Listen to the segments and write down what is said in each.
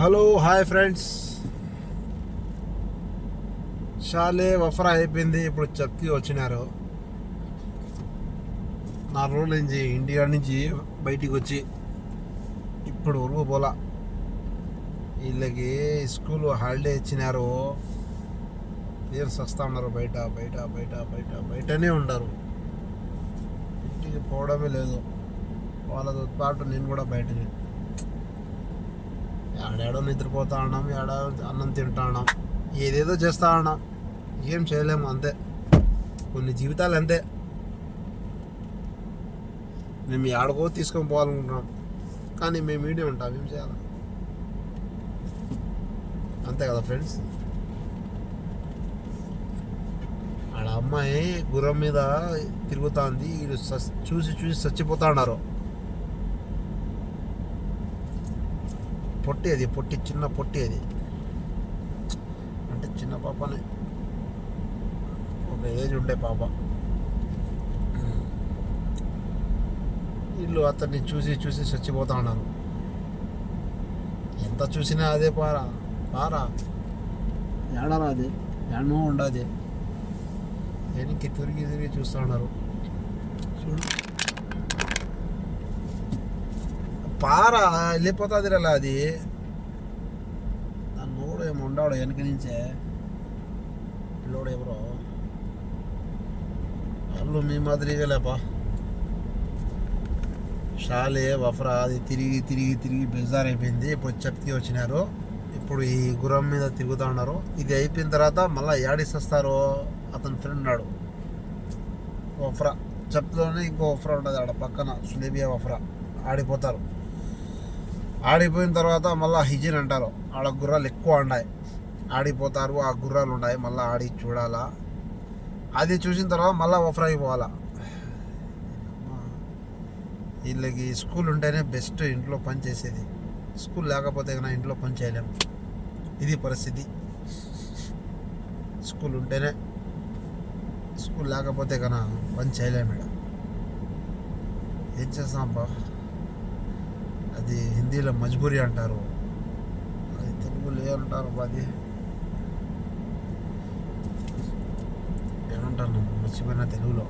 Hello hi friends. షాలే వఫరా అయిపోయింది. ఇప్పుడు చక్కి వచ్చినారు. నా రోజుల నుంచి ఇండియా నుంచి బయటికి వచ్చి. ఇప్పుడు ఉరుగు పోలా. వీళ్ళకి స్కూల్ హాలిడే ఇచ్చినారు. ఇయర్స్ సస్తా ఉన్నారు. బయట బయట బయట బయట బయటనే ఉండరు. ఇంటికి పోవడమే లేదు. వాళ్ళతో పాటు నేను కూడా బయటనే ఏడాడో నిద్రపోతా ఉన్నాం ఏడా అన్నం తింటా ఉన్నాం ఏదేదో చేస్తా ఉన్నాం ఏం చేయలేము అంతే. కొన్ని జీవితాలు అంతే. మేము ఏడకో తీసుకొని పోవాలనుకుంటున్నాం. కానీ మేము మీడియం ఉంటాం ఏం చేయాలి? అంతే కదా ఫ్రెండ్స్? ఆడ అమ్మాయి గుర్రం మీద తిరుగుతుంది వీడు చూసి చూసి చచ్చిపోతా ఉన్నారు పొట్టి అది పొట్టి చిన్న పొట్టి అది. అంటే చిన్న పాపనే ఒక ఏజ్ ఉండే పాప. వీళ్ళు అతన్ని చూసి చూసి చచ్చిపోతా ఉన్నారు. ఎంత చూసినా అదే పారా పారా. ఏడరా అది? ఏడనో ఉండదు. వెనక్కి తిరిగి తిరిగి చూస్తూ ఉన్నారు. చూడు. పార వెళ్ళిపోతుంది అలా అది? దాని నోడు ఏమో ఉండాడు వెనక నుంచే. పిల్లోడు ఎవరో వాళ్ళు మీ మాదిరిగా లేపా షాలే వఫరా అది తిరిగి తిరిగి తిరిగి బెజార్ అయిపోయింది ఇప్పుడు చెప్కి వచ్చినారు. ఇప్పుడు ఈ గుర్రం మీద తిరుగుతూ ఉన్నారు. ఇది అయిపోయిన తర్వాత మళ్ళీ యాడిస్తారు అతని ఫ్రెండ్ ఉన్నాడు వఫ్రా. చెప్లోనే ఇంకో వఫ్రా ఉంటుంది ఆడ పక్కన. సులేబియా వఫ్రా. ఆడిపోతారు. ఆడిపోయిన తర్వాత మళ్ళీ హిజిన్ అంటారు. ఆడ గుర్రాలు ఎక్కువ ఉన్నాయి ఆడిపోతారు ఆ గుర్రాలు ఉన్నాయి మళ్ళీ ఆడి చూడాలా. అది చూసిన తర్వాత మళ్ళీ వఫ్రాకి అయిపోవాలా వీళ్ళకి స్కూల్ ఉంటేనే బెస్ట్ ఇంట్లో పని చేసేది. స్కూల్ లేకపోతే కన్నా ఇంట్లో పని చేయలేము ఇది పరిస్థితి. స్కూల్ ఉంటేనే స్కూల్ లేకపోతే కన్నా పని చేయలేము ఇక్కడ. ఏం చేస్తాం బా అది హిందీలో మజ్బూరి అంటారు. అది తెలుగులో ఏమంటారు అది ఏమంటాను మర్చిపోయిన తెలుగులో.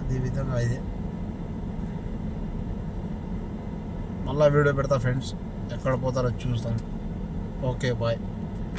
అదే విధంగా ఇదే. మళ్ళీ వీడియో పెడతా ఫ్రెండ్స్. ఎక్కడ పోతారో చూస్తాను. Okay bye.